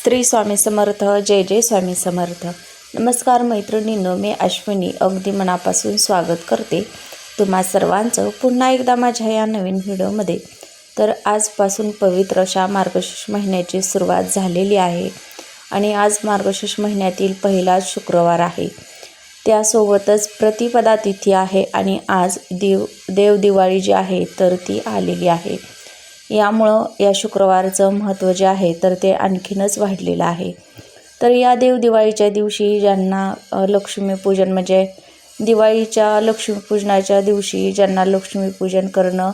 स्त्री स्वामी समर्थ जय जय स्वामी समर्थ. नमस्कार मैत्रिणींनो मी अश्विनी. अगदी मनापासून स्वागत करते तुम्हा सर्वांचं पुन्हा एकदा माझ्या या नवीन व्हिडिओमध्ये. तर आजपासून पवित्र अशा मार्गशीर्ष महिन्याची सुरुवात झालेली आहे आणि आज मार्गशीर्ष महिन्यातील पहिला शुक्रवार आहे. त्यासोबतच प्रतिपदा तिथी आहे आणि आज देव देवदिवाळी जी आहे तर ती आलेली आहे. यामुळं या शुक्रवारचं महत्त्व जे आहे तर ते आणखीनच वाढलेलं आहे. तर या देव दिवाळीच्या दिवशी ज्यांना लक्ष्मीपूजन म्हणजे दिवाळीच्या लक्ष्मीपूजनाच्या दिवशी ज्यांना लक्ष्मीपूजन करणं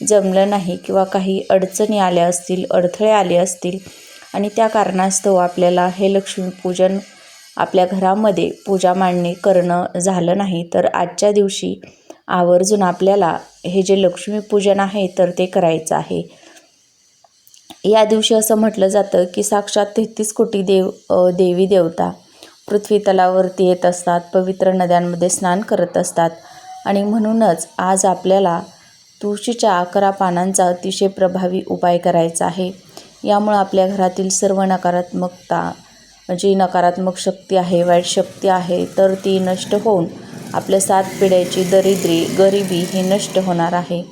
जमलं नाही किंवा काही अडचणी आल्या असतील अडथळे आले असतील आणि त्या कारणास्तव आपल्याला हे लक्ष्मीपूजन आपल्या घरामध्ये पूजा मांडणी करणं झालं नाही तर आजच्या दिवशी आवर्जून आपल्याला हे जे लक्ष्मीपूजन आहे तर ते करायचं आहे. या दिवशी असं म्हटलं जातं की साक्षात तेहतीस कोटी देव देवी देवता पृथ्वी तलावरती येत असतात पवित्र नद्यांमध्ये स्नान करत असतात. आणि म्हणूनच आज आपल्याला तुळशीच्या अकरा पानांचा अतिशय प्रभावी उपाय करायचा आहे. यामुळं आपल्या घरातील सर्व नकारात्मकता जी नकारात्मक शक्ती आहे वाईट शक्ती आहे तर ती नष्ट होऊन आपल्या सात पिढ्याची दरिद्री गरिबी ही नष्ट होणार आहे.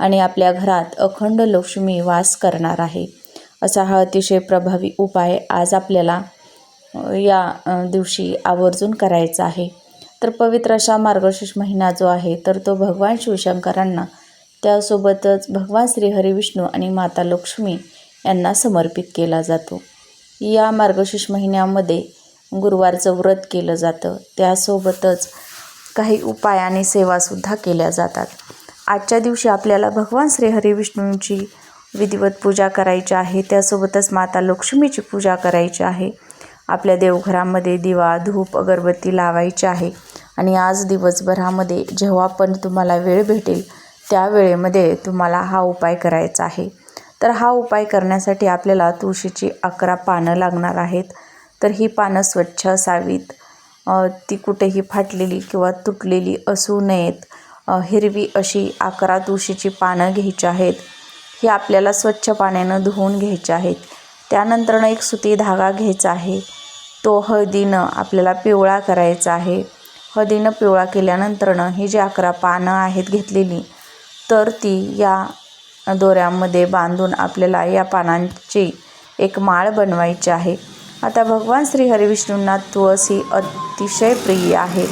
आणि आपल्या घरात अखंड लक्ष्मी वास करणार आहे. असा हा अतिशय प्रभावी उपाय आज आपल्याला या दिवशी आवर्जून करायचा आहे. तर पवित्र अशा मार्गशीर्ष महिना जो आहे तर तो भगवान शिवशंकरांना त्यासोबतच भगवान श्रीहरी विष्णू आणि माता लक्ष्मी यांना समर्पित केला जातो. या मार्गशीर्ष महिन्यामध्ये गुरुवारचं व्रत केलं जातं. त्यासोबतच काही उपाय आणि सेवासुद्धा केल्या जातात. आजच्या दिवशी आपल्याला भगवान श्रीहरी विष्णूंची विधिवत पूजा करायची आहे. त्यासोबतच माता लक्ष्मीची पूजा करायची आहे. आपल्या देवघरामध्ये दिवा धूप अगरबत्ती लावायची आहे. आणि आज दिवसभरामध्ये जेव्हा पण तुम्हाला वेळ भेटेल त्या वेळेमध्ये तुम्हाला हा उपाय करायचा आहे. तर हा उपाय करण्यासाठी आपल्याला तुळशीची अकरा पानं लागणार आहेत. तर ही पानं स्वच्छ असावीत. ती कुठेही फाटलेली किंवा तुटलेली असू नयेत. हिरवी अशी अकरा तुळशीची पानं घ्यायची आहेत. ही आपल्याला स्वच्छ पाण्यानं धुवून घ्यायचे आहेत. त्यानंतरनं एक सुती धागा घ्यायचा आहे. तो हळदीनं आपल्याला पिवळा करायचा आहे. हळदीनं पिवळा केल्यानंतरनं ही जी अकरा पानं आहेत घेतलेली तर ती या दोऱ्यामध्ये बांधून आपल्याला या पानांची एक माळ बनवायची आहे. आता भगवान श्री हरिविष्णूंना तुळस ही अतिशय प्रिय आहे.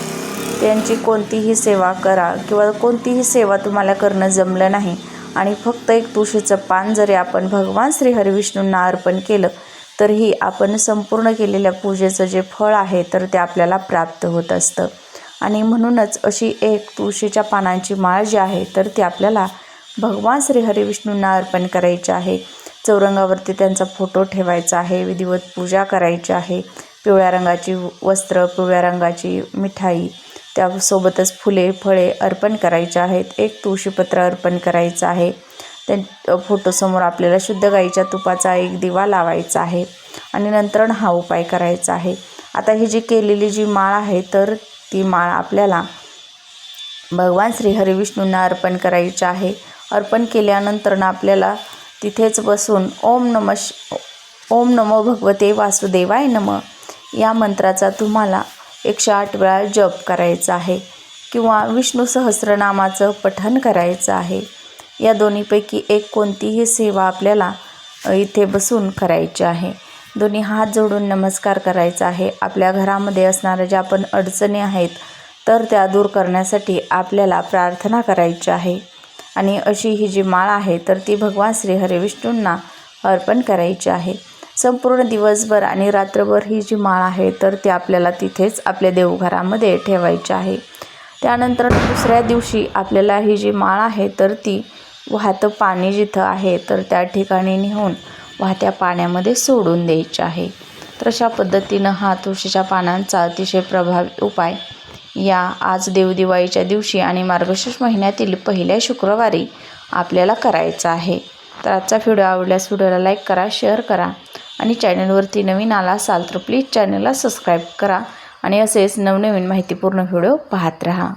त्यांची कोणतीही सेवा करा किंवा कोणतीही सेवा तुम्हाला करणं जमलं नाही आणि फक्त एक तुळशीचं पान जरी आपण भगवान श्री हरिविष्णूंना अर्पण केलं तरीही आपण संपूर्ण केलेल्या पूजेचं जे फळ आहे तर ते आपल्याला प्राप्त होत असतं. आणि म्हणूनच अशी एक तुळशीच्या पानांची माळ जी आहे तर ती आपल्याला भगवान श्री हरिविष्णूंना अर्पण करायची आहे. चौरंगावरती त्यांचा फोटो ठेवायचा आहे विधिवत पूजा करायची आहे. पिवळ्या रंगाची वस्त्र पिवळ्या रंगाची मिठाई त्यासोबतच फुले फळे अर्पण करायचे आहेत. एक तुळशीपत्र अर्पण करायचं आहे. त्या फोटोसमोर आपल्याला शुद्ध गाईच्या तुपाचा एक दिवा लावायचा आहे आणि नंतर हा उपाय करायचा आहे. आता ही जी केलेली जी माळ आहे तर ती माळ आपल्याला भगवान श्री हरिविष्णूंना अर्पण करायची आहे. अर्पण केल्यानंतर आपल्याला तिथेच बसून ओम नम श ओम नमो भगवते वासुदेवाय नम या मंत्राचा तुम्हाला एकशे आठ वेळा जप करायचा आहे किंवा विष्णू सहस्रनामाचं पठन करायचं आहे. या दोन्हीपैकी एक कोणतीही सेवा आपल्याला इथे बसून करायची आहे. दोन्ही हात जोडून नमस्कार करायचा आहे. आपल्या घरामध्ये असणाऱ्या ज्या पण अडचणी आहेत तर त्या दूर करण्यासाठी आपल्याला प्रार्थना करायची आहे. आणि अशी ही जी माळ आहे तर ती भगवान श्री हरिविष्णूंना अर्पण करायची आहे. संपूर्ण दिवसभर आणि रात्रभर ही जी माळ आहे तर ती आपल्याला तिथेच आपल्या देवघरामध्ये ठेवायची आहे. त्यानंतर दुसऱ्या दिवशी आपल्याला ही जी माळ आहे तर ती वाहतं पाणी जिथं आहे तर त्या ठिकाणी नेऊन वाहत्या पाण्यामध्ये सोडून द्यायची आहे. तर अशा पद्धतीनं हा तुळशीच्या पानांचा अतिशय प्रभावी उपाय या आज देवदिवाळीच्या दिवशी आणि मार्गशीर्ष महिन्यातील पहिल्या शुक्रवारी आपल्याला करायचा आहे. तर आजचा व्हिडिओ आवडल्यास व्हिडिओला लाईक करा शेअर करा आणि चॅनलवरती नवीन आला असाल तर प्लीज चॅनलला सबस्क्राईब करा आणि असेच नवनवीन माहितीपूर्ण व्हिडिओ पाहत राहा.